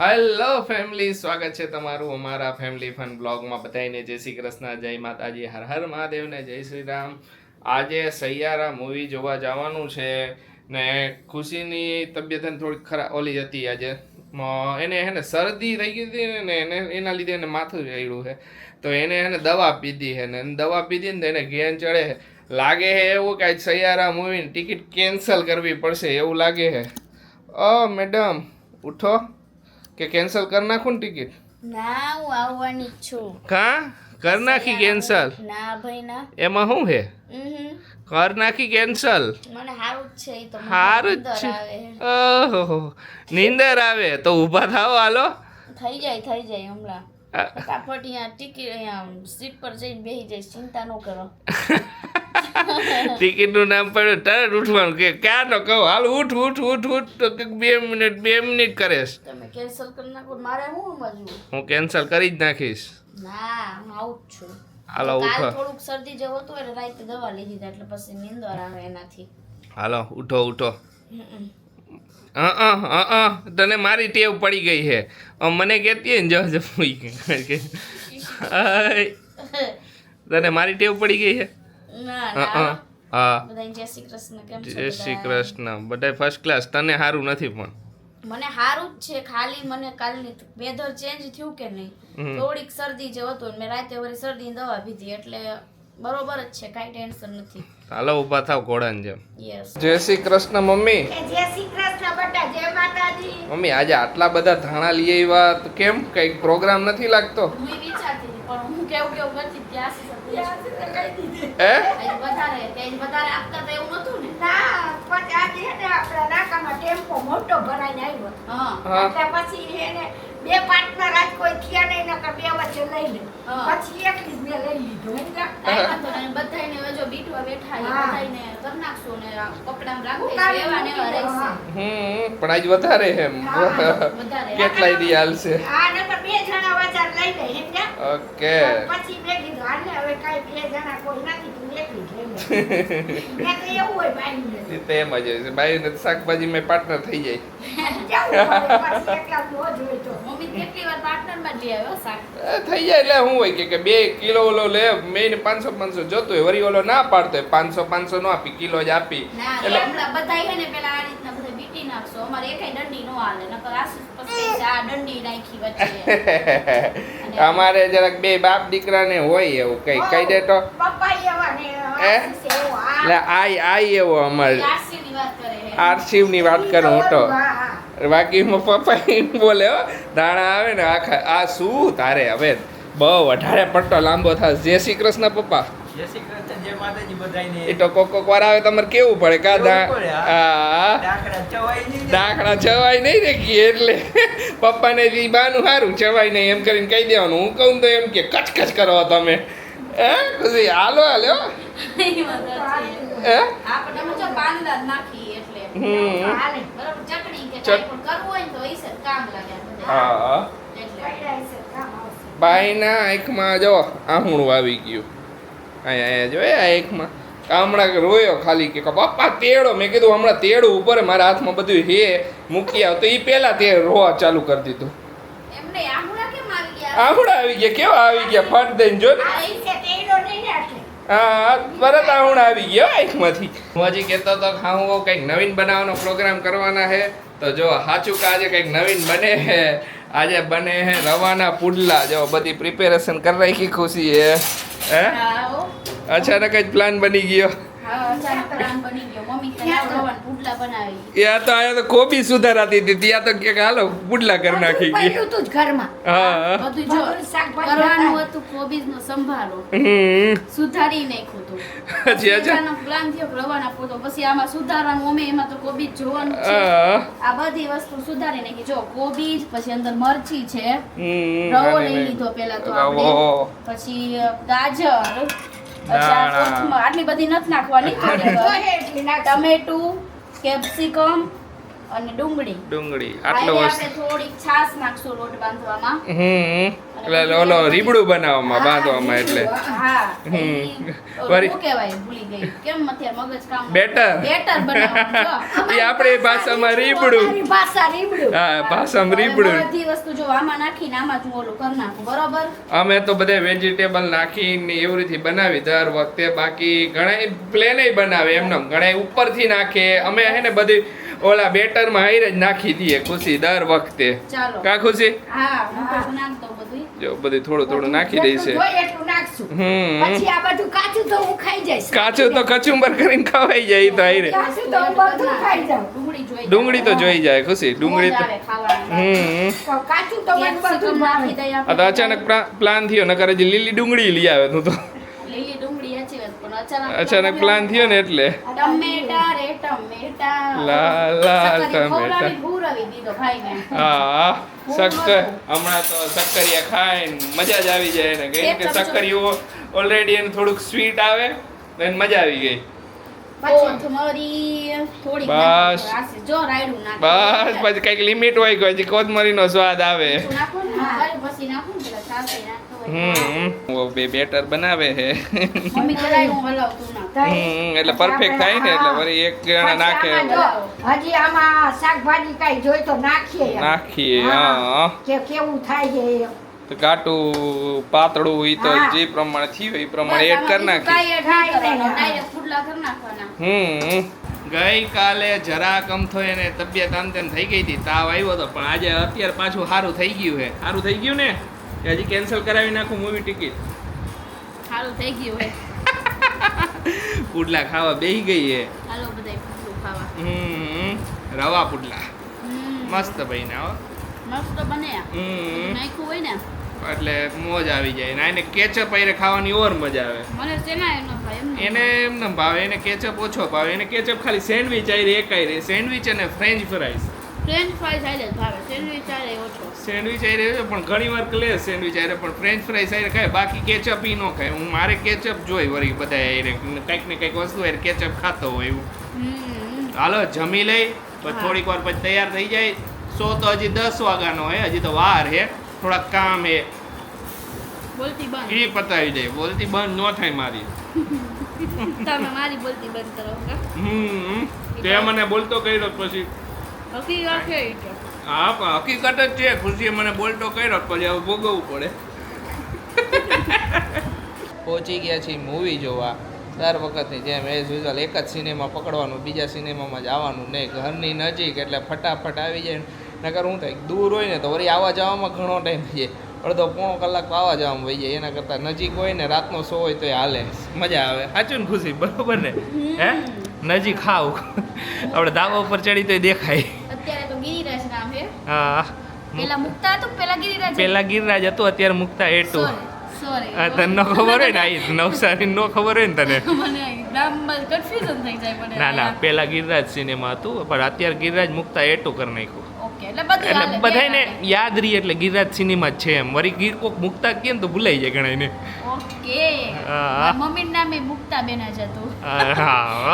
Hello family સ્વાગત છે તમારું અમારા ફેમિલી ફન બ્લોગમાં બધાને જય શ્રી કૃષ્ણ, જય માતાજી, હર હર મહાદેવને, જય શ્રી રામ. આજે સૈયારા મૂવી જોવા જવાનું છે ને ખુશીની તબિયત એને થોડીક ખરાબ ઓલી હતી આજે. એને હે ને શરદી થઈ ગઈ હતી ને એને એના લીધે એને માથું ચડ્યું છે. તો એને એને દવા પીધી છે ને એને દવા પીધી ને એને ઘેન ચડે લાગે છે એવું કે સૈયારા મૂવીની ટિકિટ કેન્સલ કરવી પડશે એવું લાગે છે. ઓ મેડમ ઉઠો. કે કેન્સલ કરી નાખું ને ટિકિટ ના હું આવવાની છું. કા? કર નાખી કેન્સલ ના ભાઈ ના. એમાં શું ઉહું. કર નાખી કેન્સલ મને સારું જ છે તો હારું જ છે. ઓહો નીંદર આવે તો ઊભા થાઓ હાલો. થઈ જાય થઈ જાય હમણાં. કાપટ ફટાફટ અહીંયા ટિકિટ અહીંયા સીટ પર જઈને બેસી જાય ચિંતા ન કરો. ટિકિટનું નામ પડ્યું તરત ઉઠવાનું કે ક્યાં તો કહું? હાલ ઉઠ ઉઠ ઉઠ ઉઠ તો કે બે મિનિટ બે મિનિટ કરેશ. તમે કેન્સલ કરી નાખો મારે હું હું કેન્સલ કરી જ નાખીશ. ના હું આઉટ છું. હાલો ઉઠો. થોડુંક શરદી જેવો હતું એટલે રાતે દવા લીધી એટલે પછી નીંદર આવે એનાથી. હાલો ઉઠો ઉઠો. હા તને મારી ટેવ પડી ગઈ છે. મને કહેતી ને જો. તને મારી ટેવ પડી ગઈ છે? જય શ્રી કૃષ્ણ કેમ છો જય શ્રી કૃષ્ણ. બધા ફર્સ્ટ ક્લાસ તને સારું નથી પણ? મને સારું જ છે ખાલી મને કાલની વેધર ચેન્જ થયું કે નહીં? થોડીક શરદી જેવો હતું મેં રાતે વળી શરદી દવા પીધી એટલે બરોબર જ છે કાઈ ટેન્શન નથી. હાલો ઊભા થાવ ઘોડાને જેમ. યસ જય શ્રી કૃષ્ણ મમ્મી. જય શ્રી કૃષ્ણ બેટા જય માતાજી. મમ્મી આજે આટલા બધા ધાણા લઈ આવ્યા તો કેમ? કઈ પ્રોગ્રામ નથી લાગતો? હું વિચારતી પણ હું કેવું કેવું કરતી બે પાર્ટનર આજ કોઈ થયા નહીં નકર બે વચ્ચે લઈ લે. પછી એકલી મેં લઈ લીધો નહીં હવે જો બીટવા બેઠા. બધાયને ને આ કપડામાં રાખી એવા ને એવા મૂકી દઉં, રહેશે. હા. હમ પણ આજ વધારે એમ. કેટલાય દી હાલશે. આ વચાર લઈ લે સમજ્યા? ઓકે. પછી મેં કીધું હાલે હવે કાઈ બે જણા કોઈ નથી તું એકલી જ લઈ લે મેં તો એવું હોય બાઈને ને તે. એમ જ હોય છે. બાઈને શાકભાજી મેં પાર્ટનર થઈ જાય. ન વાર થઈ જાય એટલે શું હોય કે બે કિલો ઓલો લે મેં પાંચસો પાંચસો જોતું હોય. વળી ઓલો ના પાડતો હોય પાંચસો પાંચસો નો આપી કિલો જ આપી. એટલે ને પેલા આ રીતના નાખશો. અમારે એકાઈ દંડી નો હાલે નકર આ દંડી નાખી વચ્ચે. અમારે જરાક બે બાપ દીકરાને હોય એવું કઈ. કહી દે તો. આઈ આઈ એવો અમારે. આરસી ની વાત કરે હે આરસીવની વાત કરું હું તો બાકી પપ્પા એમ બોલે હો દાણા આવે ને આખા આ શું? તારે હવે બહુ વધારે પડતો લાંબો થાય જય શ્રી કૃષ્ણ પપ્પા. જય શ્રી કૃષ્ણ. એ તો કોક કોક વાર આવે તમારે કેવું પડે કા. દાખલા નહીં ને. કે એટલે પપ્પાને ઈ બાનું સારું ચવાય નહીં એમ કરીને કહી દેવાનું. હું કહું તો એમ કે કચકચ કરો તમે. હે? પછી હાલો હાલો. હે? આપણે એમાં જો પાંદડા જ નાખી એટલે. હમ. હાલે. બરાબર ચટણી કે ચટ- કાંઈ પણ કરવું હોય ને તો ઈ સર કામ લાગે આપણે. હા. એટલે. પૈડા હશે, કામ આવશે. બાઈના આંખમાં જો આહુણું આવી ગયું. અહીંયા અહીંયા જો આ આંખમાં આ રોયો ખાલી કે પપ્પા તેડો. મેં કીધું હમણાં તેડું ઉપર મારા હાથમાં બધું હે મૂકી આવ. તો એ પહેલા તે રોવા ચાલુ કરી દીધું. આહુડા આવી ગયા? કેવા આવી ગયા? ફટ દઈને જો. હા તરત આહુડા આવી ગયા હો આંખમાંથી હું હજી કહેતો તો હા હું કંઈક નવીન બનાવવાનો પ્રોગ્રામ કરવાના છે તો જો સાચું કે આજે કંઈક નવીન બને છે આજે બને છે રવાના પુડલા. જો બધી પ્રિપેરેશન કરી રાખી ખુશી હે. હે. અચાનક જ પ્લાન બની ગયો હા અચાનક પ્લાન બની ગયો. મમ્મી ત્યાં રવાના પુડલા બનાવી. યા તો આયા તો કોબી સુધારાતી હતી. ત્યાં તો કે હાલો પુડલા કરી નાખી ગઈ પડ્યું જ ઘરમાં. હા. બધું જો કરવાનું હતું. કોબીજ નો સંભારો. સુધારી નાખ્યું હતું હજી અચ્છા પ્લાન થયો રવાના પોતો પછી આમાં સુધારવાનું અમે એમાં તો કોબીજ જોવાનું છે. આ બધી વસ્તુ સુધારી નાખી. જો કોબીજ પછી અંદર મરચી છે. રવો લઈ લીધો પેલા તો આપણે. પછી ગાજર. આટલી બધી નથી નાખવાની. ટમેટું કેપ્સિકમ અને ડુંગળી. ડુંગળી. આટલો થોડીક છાશ નાખશું રોટ બાંધવામાં. હમ. એટલે ઓલો રીબડું બનાવવામાં બાંધવામાં એટલે. બેટર. એ આપણે ભાષામાં રીબડું. હા ભાષામાં રીબડું. અમે તો બધા વેજીટેબલ નાખીને એવી રીતે બનાવી દર વખતે. બાકી ઘણા પ્લેન બનાવે એમને ઘણા ઉપરથી નાખે. અમે હે ને બધી ઓલા બેટરમાં હાઈર જ નાખી દઈએ ખુશી દર વખતે. કા ખુશી? હા જો બધું થોડું થોડું નાખી દઈ પછી કાચું તો કચુંબર કરીને ખવાઈ જાય તો આઈ કાચું તો હું બધું ખાઈ જાઉં. ડુંગળી તો જોઈ જાય ખુશી. ડુંગળી તો હમ તો કાચું તો મને બધું નાખી ભાવે દઈએ. આ તો અચાનક પ્લાન થયો નકર હજી લીલી ડુંગળી લઈ આવે તું તો લીલી ડુંગળી સાચી વાત પણ અચાનક પ્લાન થયો ને એટલે. ટમેટા રે ટમેટા. લાલ લાલ ટમેટા. દીધો ભાઈને. હા શક્કર. હમણાં તો શક્કરિયા ખાઈને મજા જ આવી જાય એને કેમ કે એક ઓલરેડી એને થોડુંક સ્વીટ આવે ને મજા આવી ગઈ. બસ. બસ પછી કંઈક લિમિટ હોય કે હજી કોથમરીનો સ્વાદ આવે. હમ. ઓ બે બેટર બનાવે છે મમ્મી કરાય હલાવતું ના. હમ એટલે પરફેક્ટ થાય ને એટલે વળી એક જણા નાખે હજી આમાં શાકભાજી કાઈ જોઈ તો નાખીએ નાખીએ હા. કે કેવું થાય છે તો ઘાટું પાતળું હોય તો જે પ્રમાણે થયું એ પ્રમાણે એડ કરી નાખીએ. કાંઈ એડ નહીં કાંઈ નહીં, કરવાનું. હા. Direct પુડલા કરી નાખવાના. હમ. ગઈકાલે જરાક અમથો એને તબિયત આમ તેમ થઈ ગઈ હતી તાવ આવ્યો હતો પણ આજે અત્યારે પાછું સારું થઈ ગયું છે. સારું થઈ ગયું ને? કે હજી કેન્સલ કરાવી નાખું મૂવી ટિકિટ સારું થઈ ગયું હે પુડલા ખાવા બેહી ગઈ હે. હાલો બધાય પુડલું ખાવા. હમ રવા પુડલા. મસ્ત ભાઈ હો. મસ્ત બને હમ. નાખ્યું હોય ને. એટલે મોજ આવી જાય. ને એને કેચઅપ આઈને ખાવાની ઓર મજા આવે. મને શેના એનો ભાઈ એને એમ ન ભાવે. એને કેચઅપ ઓછો ભાવે. એને કેચઅપ ખાલી સેન્ડવિચ આઈ એકાઈ રે સેન્ડવિચ અને ફ્રેન્ચ ફ્રાઈસ ફ્રેન્ચ ફ્રાઈઝ આઈ ભાવે સેન્ડવિચ આઈ ઓછો. સેન્ડવિચ આઈ રહ્યો પણ ઘણી વાર લે સેન્ડવિચ આઈ પણ ફ્રેન્ચ ફ્રાઈસ આઈ ખાય બાકી કેચઅપ ઈ ન ખાય. હું મારે કેચઅપ જોઈ વળી બધા આઈ કંઈક ને કંઈક વસ્તુ આવી કેચઅપ ખાતો હોય એવું. હાલો જમી લઈ પછી થોડીક વાર પછી તૈયાર થઈ જાય. સો તો હજી દસ વાગ્યાનો હોય હજી તો વાર હે. થોડાક કામ હે. બોલતી બંધ. એ પતાવી દે. બોલતી બંધ ન થાય મારી. તમે મારી બોલતી બંધ કરો હમ તે મને બોલતો કર્યો પછી હકીકત છે ઈ તો. હા પણ હકીકત જ છે. ખુશીએ મને બોલતો કર્યો પછી હવે ભોગવવું પડે. પહોંચી ગયા છીએ મૂવી જોવા. દર વખતની જેમ એઝ યુઝલ એક જ સિનેમા પકડવાનું બીજા સિનેમામાં જવાનું નહીં. ઘરની નજીક એટલે ફટાફટ આવી જાય. નકર હું થાય દૂર હોય ને તો વળી આવવા જવામાં ઘણો ટાઈમ થઈ જાય. અડધો પોણો કલાક આવવા જવામાં વહી જાય. એના કરતાં નજીક હોય ને રાતનો શો હોય તો એ હાલે. મજા આવે. સાચું ને ખુશી? બરોબર ને? હે? નજીક ખાવ આપણે ધાબા ઉપર ચડી દેખાય. અત્યારે તો ગિરિરાજ નામ છે. હા. પેલા મુક્તા હતું પેલા ગિરિરાજ પેલા ગિરરાજ હતું અત્યારે મુકતા એટું તને ન ખબર હોય ને આઈ નવસારી નો ખબર હોય ને તને? ના ના પેલા ગિરરાજ સિનેમા હતું પણ અત્યારે ગિરરાજ મુકતા એટું કરી નાખ્યું. એટલે બધું એટલે બધાને યાદ રહી એટલે ગિરિરાજ સિનેમા છે એમ. વળી ગીર કોક મુકતા કે તો ભૂલાઈ જાય ઘણા ઓકે. મમ્મી નામે મુકતા બેન જ હતું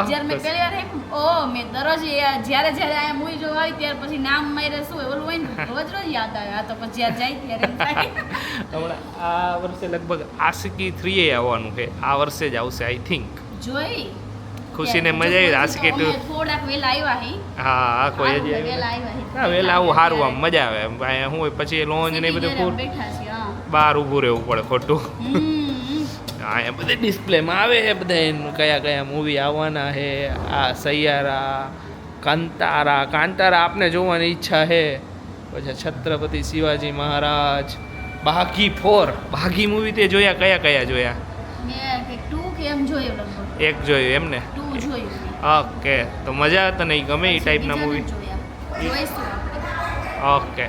જ્યારે મેં પહેલી વાર ઓ મેં દરરોજ આ જ્યારે જ્યારે આ મૂવી જોવા આવી ત્યારે પછી નામ મારે શું ઓલું હોય ને રોજ રોજ યાદ આવે. આ તો પછી જ્યારે જાય ત્યારે હમણાં આ વર્ષે લગભગ આશિકી થ્રી એ આવવાનું છે. આ વર્ષે જ આવશે આઈ થિંક જોઈ? ખુશીને મજા આવી આશિકી કેટલું થોડાક વેલા આવ્યા હી. હા આ કોઈ. આવ્યા હી. વેલા આવું સારું આમ મજા આવે. શું હોય પછી લોન્જ ને બધું હા. બહાર ઊભું રહેવું પડે ખોટું. હા એ બધે ડિસ્પ્લેમાં આવે છે બધા એનું કયા કયા મૂવી આવવાના છે આ સૈયારા કાંતારા. કાંતારા આપને જોવાની ઈચ્છા છે. પછી છત્રપતિ શિવાજી મહારાજ બાઘી ફોર. બાઘી મૂવી તે જોયા કયા કયા જોયા? એક જોયું એમને Two જોયું. ઓકે તો મજા તને ગમે એ ટાઈપના મૂવી. ઓકે.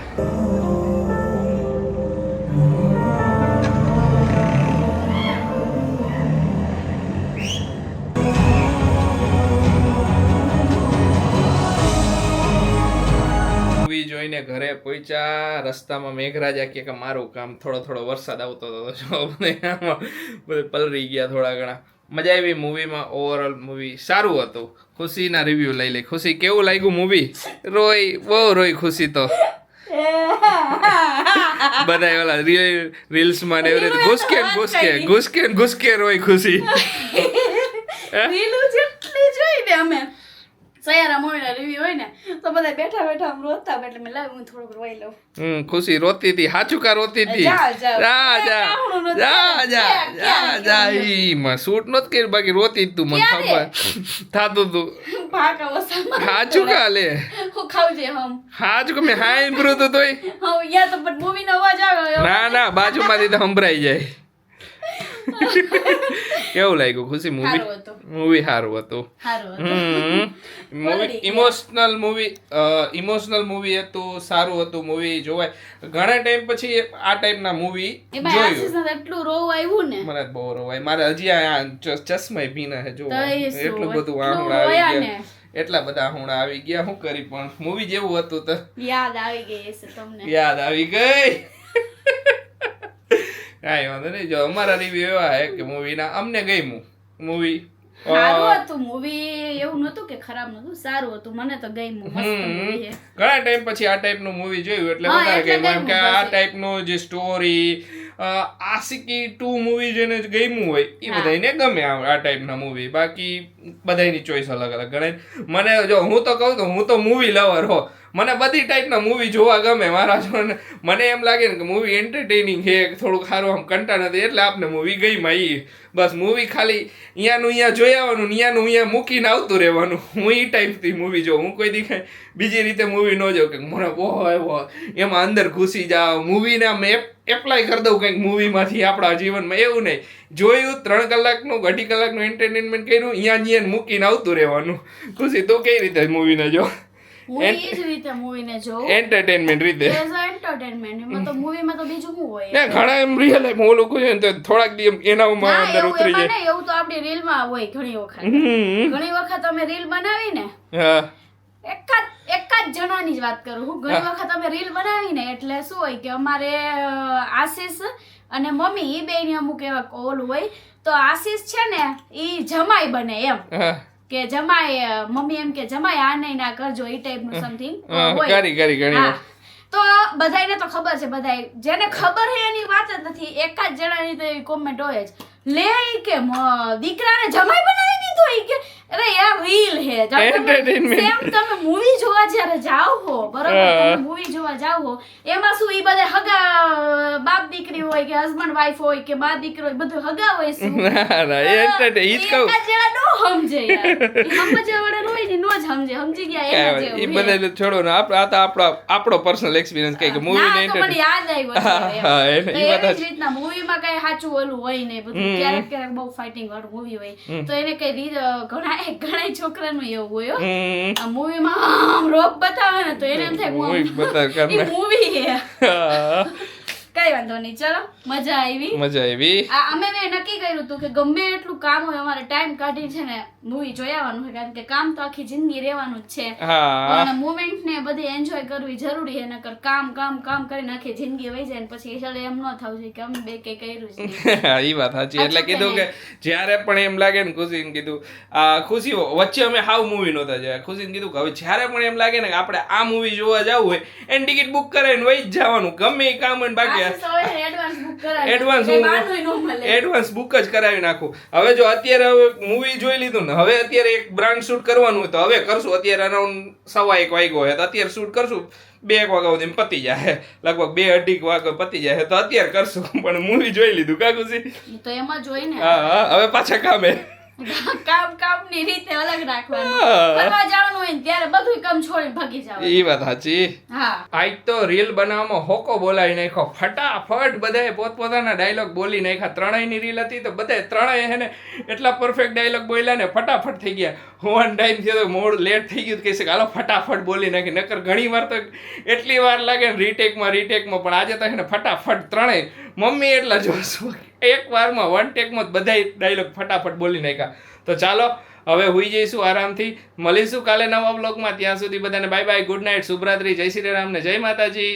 મૂવી જોઈને ઘરે પહોંચ્યા રસ્તામાં મેઘરાજા કહે કે મારું કામ થોડો થોડો વરસાદ આવતો હતો તો જો બધે પલરી ગયા થોડા ઘણા. મજા આવી મૂવીમાં ઓવરઓલ મૂવી સારું હતું. ખુશીના રિવ્યુ લઈ લે ખુશી કેવું લાગ્યું મૂવી રોય બહુ રોય ખુશી તો. બધા ઓલા રીલ્સમાં ને એવી રીતે ઘુસકે ઘુસકે ઘુસકે ઘુસકે રોય ખુશી. રીલું જેટલી જોઈ ને અમે સયારા મોઈના રિવ્યુ હોય ને તો બધા બેઠા બેઠા આમ રોતા એટલે મેં લાવ હું થોડુંક રોઈ લઉં. હમ ખુશી રોતી હતી હાચું કા રોતી હતી? જા, જા. જા જા જા જા જા ક્યાં, જા ક્યાં? ઈ માં શૂટ નત કરી બાકી રોતી જ તું મને ખબર. થાતું તું. ભાકા ઓસામાં હાચું કા લે? હું ખાવ છે હમ હાચું મેં તું તોય? હું યા તો મૂવી નો અવાજ આવે ના ના બાજુમાંથી તો સંભળાઈ જાય. કેવું લાગ્યું? ખુશી મૂવી મૂવી સારું હતું. Movie emotional movie emotional movie હતું સારું હતું મૂવી જોવાય. ઘણા ટાઈમ પછી આ ટાઈપના મૂવી જોયું. એટલું રોવ આવ્યું ને. મને બહુ રોવાય મારે હજી આ ચશ્મા ભીના હે જો એટલું બધું એટલું આવી ગયા. એટલા બધા હુણા આવી ગયા. હું કરી પણ? મૂવી જેવું હતું તો. યાદ આવી ગઈ તમને. યાદ આવી ગઈ. કાંઈ વાંધો નહીં. જો અમારા રિવ્યુ એવા હે કે મૂવીના અમને ગમ્યું મૂવી સારું હતું મૂવી એવું નતું કે ખરાબ નતું સારું હતું. મને તો ગમ્યું. મસ્ત મૂવી છે. ઘણા ટાઈમ પછી આ ટાઈપનું મૂવી જોયું એટલે વધારે ગમ્યું. એમ કે આ ટાઈપ ટાઈપનું જે સ્ટોરી આશિકી ટુ મૂવી જેને ગમ્યું હોય એ. બધાને ગમે આ આ ટાઈપના મૂવી બાકી બધાની ચોઈસ અલગ અલગ ગણાય. મને જો હું તો કહું તો હું તો મૂવી લવર હો. મને બધી ટાઈપના મૂવી જોવા ગમે મારા જોને મને એમ લાગે ને કે મૂવી એન્ટરટેનિંગ છે, થોડુંક સારું આમ કંટાળ નથી, એટલે આપને મૂવી ગઈ માં બસ મૂવી ખાલી અહીંયાનું અહીંયા જોઈ આવવાનું અહીંયાનું અહીંયા મૂકીને આવતું રહેવાનું. હું એ ટાઈપથી મૂવી જોઉં. હું કોઈ દી બીજી રીતે મૂવી ન જોઉં. કે મને બહુ એવો એમાં અંદર ઘૂસી જાઓ મૂવીને આમ એપ્લાય કરી દઉં કંઈક મૂવીમાંથી આપણા જીવનમાં. એવું નહીં. જોયું, ત્રણ કલાકનું, અઢી કલાકનું એન્ટરટેનમેન્ટ કર્યું અહીંયા અહીંયા મૂકીને આવતું રહેવાનું. ખુશી તું કઈ રીતે મૂવીને જો? એન્ટરટેનમેન્ટ રીતે ઘણા એમ રિયલ લાઈફ હું લોકો તો થોડાક દી એનામાં અંદર ઉતરી જાય. એવું તો આપણી રીલમાં હોય ઘણી વખત. ઘણી વખત અમે રીલ બનાવી ને હા. એકાદ એકાદ જણાની જ વાત કરું હું. ઘણી વખત અમે રીલ બનાવીને એટલે શું હોય કે અમારે આશીષ અને મમ્મી એ બે ની અમુક એવા કોલ હોય તો આશીષ છે ને એ જમાઈ બને એમ. કે જમાય મમ્મી એમ કે જમાય આ નહીં ના કરજો એ ટાઈપનું સમથિંગ હોય. કરી કરી ઘણી. તો બધાને તો ખબર છે બધાય. જેને ખબર હે એની વાત જ નથી. એકાદ જણાની તો એવી કોમેન્ટ હોય જ. લે કે દીકરાને જમાઈ બનાવી દીધો ઈ કે અરે યાર રીલ હે. સેમ તમે મૂવી જોવા જ્યારે જાવ હો બરાબર. તમે મૂવી જોવા જાવ હો એમાં શું ઈ બધા હગા બાપ દીકરી હોય કે હસબન્ડ વાઈફ હોય કે બા દીકરો હોય બધું હગા હોય શું? ના ના એ entertain- ઈ જ કહું. એકાદ નો સમજે યાર. સમજે વડે નો ઈ નો જ સમજે. સમજી ગયા એના જેવું ઈ બધા છોડો ને આપ- આ તો આપણો આપણો પર્સનલ એક્સપિરિયન્સ કે મૂવી ના, ને તો મને યાદ આવ્યું હા, વાત જ જ. રીતના મૂવીમાં કઈ સાચું ઓલું હોય ને બધું ક્યારેક ક્યારેક બહુ ફાઇટિંગ વાળું મૂવી હોય તો એને કઈ રીત ઘણા ઘણા છોકરાનું એવું હોય આ મૂવીમાં આમ રોપ બતાવે ને તો એને એમ થાય મૂવી બતાવે મૂવી કઈ વાંધો નહીં. ચલો મજા આવી. મજા આવી. આ અમે મેં નક્કી કર્યું હતું કે ગમે એટલું કામ હોય અમારે ટાઈમ કાઢી છે ને મૂવી જોઈ આવવાનું હોય કારણ કે કામ તો આખી જિંદગી રહેવાનું જ છે. અને મુમેન્ટ ને બધી એન્જોય કરવી જરૂરી છે નકર કામ કામ કામ કરીને આખી જિંદગી વહી જાય ને પછી છેલ્લે એમ ન થવું જોઈએ કે અમે બે કઈ કર્યું છે એ વાત સાચી. એટલે કીધું કે જ્યારે પણ એમ લાગે ને ખુશીને કીધું આ ખુશી વચ્ચે અમે હાવ મૂવી નહોતા જયા. ખુશીને કીધું કે હવે જ્યારે પણ એમ લાગે ને કે આપણે આ મૂવી જોવા જવું હોય એની ટિકિટ બુક કરાવીને વહી જ જવાનું. ગમે એ કામ હોય બાકી એડવાન્સ બુક હું એડવાન્સ જ કરાવી નાખું. હવે જો અત્યારે હવે મૂવી જોઈ લીધું ને હવે અત્યારે એક બ્રાન્ડ શૂટ કરવાનું હોય તો હવે કરશું. અત્યારે અરાઉન્ડ સવા એક વાગ્યો હોય તો અત્યારે શૂટ કરશું. બે એક વાગ્યા સુધી પતી જાય. લગભગ બે અઢી વાગે પતી જાય. તો અત્યારે કરશું. પણ મૂવી જોઈ લીધું કા ખુશી? તો એમાં જોઈને હા હા હવે પાછા કામે. કામ કામની રીતે અલગ રાખવાનું. ફરવા જવાનું હોય ત્યારે બધું કામ છોડીને ભાગી જવાનું. ઈ વાત સાચી. હા. આજ તો રીલ બનાવવામાં હોકો બોલાવી નાખ્યો. ફટાફટ બધાએ પોતપોતાના ડાયલોગ બોલી નાખ્યા. ત્રણેયની રીલ હતી તો બધાએ ત્રણેય હે ને એટલા પરફેક્ટ ડાયલોગ બોલ્યા ને ફટાફટ થઈ ગયા. હોવાન ટાઈમ થયો તો મોડ લેટ થઈ ગયું તો કહે છે કે હાલો ફટાફટ બોલી નાખી. નકર ઘણી વાર તો એટલી વાર લાગે ને રીટેકમાં રીટેકમાં પણ આજે તો હે ને ફટાફટ ત્રણેય. મમ્મી એટલા જોશું એક વારમાં વન ટેકમાં જ બધાય ડાયલોગ ફટાફટ બોલી નાખ્યા. તો ચાલો, હવે હુઈ જઈશું આરામથી. મળીશું કાલે નવા બ્લોગમાં ત્યાં સુધી બધાને બાય બાય ગુડ નાઇટ શુભરાત્રી, જય શ્રી રામને જય માતાજી.